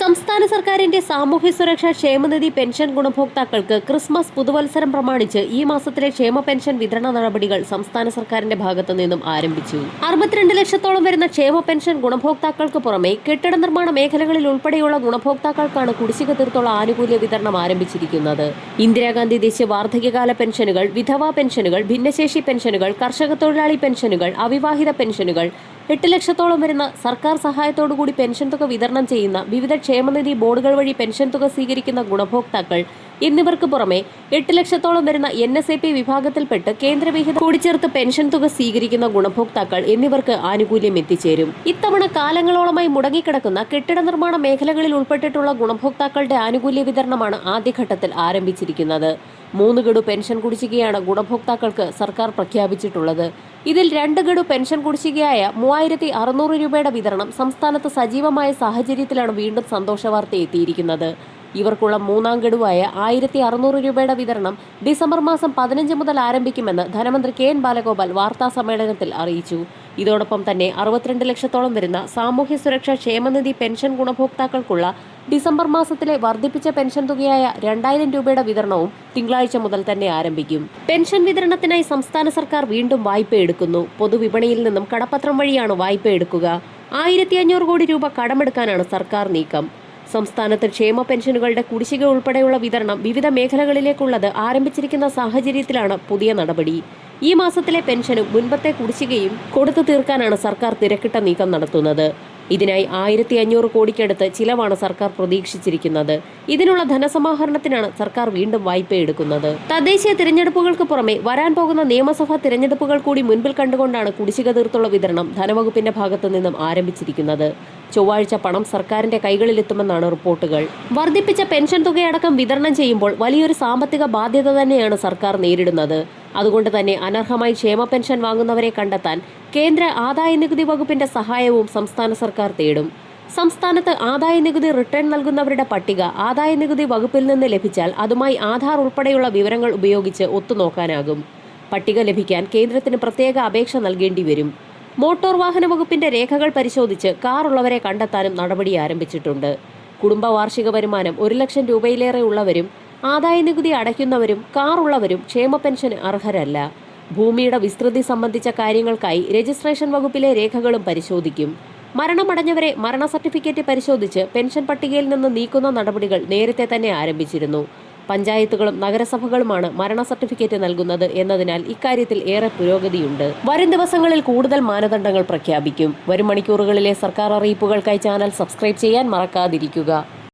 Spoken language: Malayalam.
സംസ്ഥാന സർക്കാരിന്റെ സാമൂഹ്യ സുരക്ഷാ ക്ഷേമനിധി പെൻഷൻ ഗുണഭോക്താക്കൾക്ക് ക്രിസ്മസ് പുതുവത്സരം പ്രമാണിച്ച് ഈ മാസത്തിലെ ക്ഷേമ പെൻഷൻ വിതരണ നടപടികൾ സംസ്ഥാന സർക്കാരിന്റെ ഭാഗത്തു നിന്നും ആരംഭിച്ചു. അറുപത്തിരണ്ട് ലക്ഷത്തോളം വരുന്ന ക്ഷേമ പെൻഷൻ ഗുണഭോക്താക്കൾക്ക് പുറമെ കെട്ടിട നിർമ്മാണ മേഖലകളിൽ ഉൾപ്പെടെയുള്ള ഗുണഭോക്താക്കൾക്കാണ് കുടിശ്ശിക തീർത്തുള്ള ആനുകൂല്യ വിതരണം ആരംഭിച്ചിരിക്കുന്നത്. ഇന്ദിരാഗാന്ധി ദേശീയ വാർദ്ധക്യകാല പെൻഷനുകൾ വിധവാ പെൻഷനുകൾ ഭിന്നശേഷി പെൻഷനുകൾ കർഷക തൊഴിലാളി പെൻഷനുകൾ അവിവാഹിത പെൻഷനുകൾ എട്ട് ലക്ഷത്തോളം വരുന്ന സർക്കാർ സഹായത്തോടുകൂടി പെൻഷൻ തുക വിതരണം ചെയ്യുന്ന വിവിധ ക്ഷേമനിധി ബോർഡുകൾ വഴി പെൻഷൻ തുക സ്വീകരിക്കുന്ന ഗുണഭോക്താക്കൾ എന്നിവർക്ക് പുറമെ എട്ട് ലക്ഷത്തോളം വരുന്ന എൻ എസ് എ പി വിഭാഗത്തിൽപ്പെട്ട് കേന്ദ്രവിഹിതം കൂടിച്ചേർത്ത് പെൻഷൻ തുക സ്വീകരിക്കുന്ന ഗുണഭോക്താക്കൾ എന്നിവർക്ക് ആനുകൂല്യം എത്തിച്ചേരും. ഇത്തവണ കാലങ്ങളോളമായി മുടങ്ങിക്കിടക്കുന്ന കെട്ടിട നിർമ്മാണ മേഖലകളിൽ ഉൾപ്പെട്ടിട്ടുള്ള ഗുണഭോക്താക്കളുടെ ആനുകൂല്യ വിതരണമാണ് ആദ്യഘട്ടത്തിൽ ആരംഭിച്ചിരിക്കുന്നത്. മൂന്ന് ഗഡു പെൻഷൻ കുടിശ്ശികയാണ് ഗുണഭോക്താക്കൾക്ക് സർക്കാർ പ്രഖ്യാപിച്ചിട്ടുള്ളത്. ഇതിൽ രണ്ട് ഗഡു പെൻഷൻ കുടിശ്ശികയായ മൂവായിരത്തി അറുന്നൂറ് രൂപയുടെ വിതരണം സംസ്ഥാനത്ത് സജീവമായ സാഹചര്യത്തിലാണ് വീണ്ടും സന്തോഷവാർത്ത എത്തിയിരിക്കുന്നത്. ഇവർക്കുള്ള മൂന്നാം ഗഡുവായ ആയിരത്തി അറുന്നൂറ് രൂപയുടെ വിതരണം ഡിസംബർ മാസം പതിനഞ്ച് മുതൽ ആരംഭിക്കുമെന്ന് ധനമന്ത്രി കെ എൻ ബാലഗോപാൽ വാർത്താ സമ്മേളനത്തിൽ അറിയിച്ചു. ഇതോടൊപ്പം തന്നെ അറുപത്തിരണ്ട് ലക്ഷത്തോളം വരുന്ന സാമൂഹ്യ സുരക്ഷാ ക്ഷേമനിധി പെൻഷൻ ഗുണഭോക്താക്കൾക്കുള്ള ഡിസംബർ മാസത്തിലെ വർദ്ധിപ്പിച്ച പെൻഷൻ തുകയായ രണ്ടായിരം രൂപയുടെ വിതരണവും തിങ്കളാഴ്ച മുതൽ തന്നെ ആരംഭിക്കും. പെൻഷൻ വിതരണത്തിനായി സംസ്ഥാന സർക്കാർ വീണ്ടും വായ്പ എടുക്കുന്നു. പൊതുവിപണിയിൽ നിന്നും കടപ്പത്രം വഴിയാണ് വായ്പ എടുക്കുക. ആയിരത്തി അഞ്ഞൂറ് കോടി രൂപ കടമെടുക്കാനാണ് സർക്കാർ നീക്കം. സംസ്ഥാനത്ത് ക്ഷേമ പെൻഷനുകളുടെ കുടിശ്ശിക ഉൾപ്പെടെയുള്ള വിതരണം വിവിധ മേഖലകളിലേക്കുള്ളത് ആരംഭിച്ചിരിക്കുന്ന സാഹചര്യത്തിലാണ് പുതിയ നടപടി. ഈ മാസത്തിലെ പെൻഷനും മുൻപത്തെ കുടിശ്ശികയും കൊടുത്തു തീർക്കാനാണ് സർക്കാർ തിരക്കിട്ട നീക്കം നടത്തുന്നത്. ഇതിനായി ആയിരത്തി അഞ്ഞൂറ് കോടിക്കടുത്ത് ചിലവാണ് സർക്കാർ പ്രതീക്ഷിച്ചിരിക്കുന്നത്. ഇതിനുള്ള ധനസമാഹരണത്തിനാണ് സർക്കാർ വീണ്ടും വായ്പ എടുക്കുന്നത്. തദ്ദേശീയ തിരഞ്ഞെടുപ്പുകൾക്ക് പുറമെ വരാൻ പോകുന്ന നിയമസഭാ തിരഞ്ഞെടുപ്പുകൾ കൂടി മുൻപിൽ കണ്ടുകൊണ്ടാണ് കുടിശ്ശിക തീർത്തുള്ള വിതരണം ധനവകുപ്പിന്റെ ഭാഗത്തു നിന്നും ആരംഭിച്ചിരിക്കുന്നത്. ചൊവ്വാഴ്ച പണം സർക്കാരിന്റെ കൈകളിലെത്തുമെന്നാണ് റിപ്പോർട്ടുകൾ. വർദ്ധിപ്പിച്ച പെൻഷൻ തുകയടക്കം വിതരണം ചെയ്യുമ്പോൾ വലിയൊരു സാമ്പത്തിക ബാധ്യത തന്നെയാണ് സർക്കാർ നേരിടുന്നത്. അതുകൊണ്ട് തന്നെ അനർഹമായി ക്ഷേമ പെൻഷൻ വാങ്ങുന്നവരെ കണ്ടെത്താൻ കേന്ദ്ര ആദായ നികുതി വകുപ്പിന്റെ സഹായവും സംസ്ഥാന സർക്കാർ തേടും. സംസ്ഥാനത്ത് ആദായ നികുതി റിട്ടേൺ നൽകുന്നവരുടെ പട്ടിക ആദായ നികുതി വകുപ്പിൽ നിന്ന് ലഭിച്ചാൽ അതുമായി ആധാർ ഉൾപ്പെടെയുള്ള വിവരങ്ങൾ ഉപയോഗിച്ച് ഒത്തുനോക്കാനാകും. പട്ടിക ലഭിക്കാൻ കേന്ദ്രത്തിന് പ്രത്യേക അപേക്ഷ നൽകേണ്ടി വരും. മോട്ടോർ വാഹന വകുപ്പിന്റെ രേഖകൾ പരിശോധിച്ച് കാർ ഉള്ളവരെ കണ്ടെത്താനും നടപടി ആരംഭിച്ചിട്ടുണ്ട്. കുടുംബ വാർഷിക വരുമാനം ഒരു ലക്ഷം രൂപയിലേറെ ഉള്ളവരും ആദായ നികുതി അടയ്ക്കുന്നവരും കാർ ഉള്ളവരും ക്ഷേമ പെൻഷന് അർഹരല്ല. ഭൂമിയുടെ വിസ്തൃതി സംബന്ധിച്ച കാര്യങ്ങൾക്കായി രജിസ്ട്രേഷൻ വകുപ്പിലെ രേഖകളും പരിശോധിക്കും. മരണമടഞ്ഞവരെ മരണ സർട്ടിഫിക്കറ്റ് പരിശോധിച്ച് പെൻഷൻ പട്ടികയിൽ നിന്ന് നീക്കുന്ന നടപടികൾ നേരത്തെ തന്നെ ആരംഭിച്ചിരുന്നു. പഞ്ചായത്തുകളും നഗരസഭകളുമാണ് മരണ സർട്ടിഫിക്കറ്റ് നൽകുന്നത് എന്നതിനാൽ ഇക്കാര്യത്തിൽ ഏറെ പുരോഗതിയുണ്ട്. വരും ദിവസങ്ങളിൽ കൂടുതൽ മാനദണ്ഡങ്ങൾ പ്രഖ്യാപിക്കും. വരും മണിക്കൂറുകളിലെ സർക്കാർ അറിയിപ്പുകൾക്കായി ചാനൽ സബ്സ്ക്രൈബ് ചെയ്യാൻ മറക്കാതിരിക്കുക.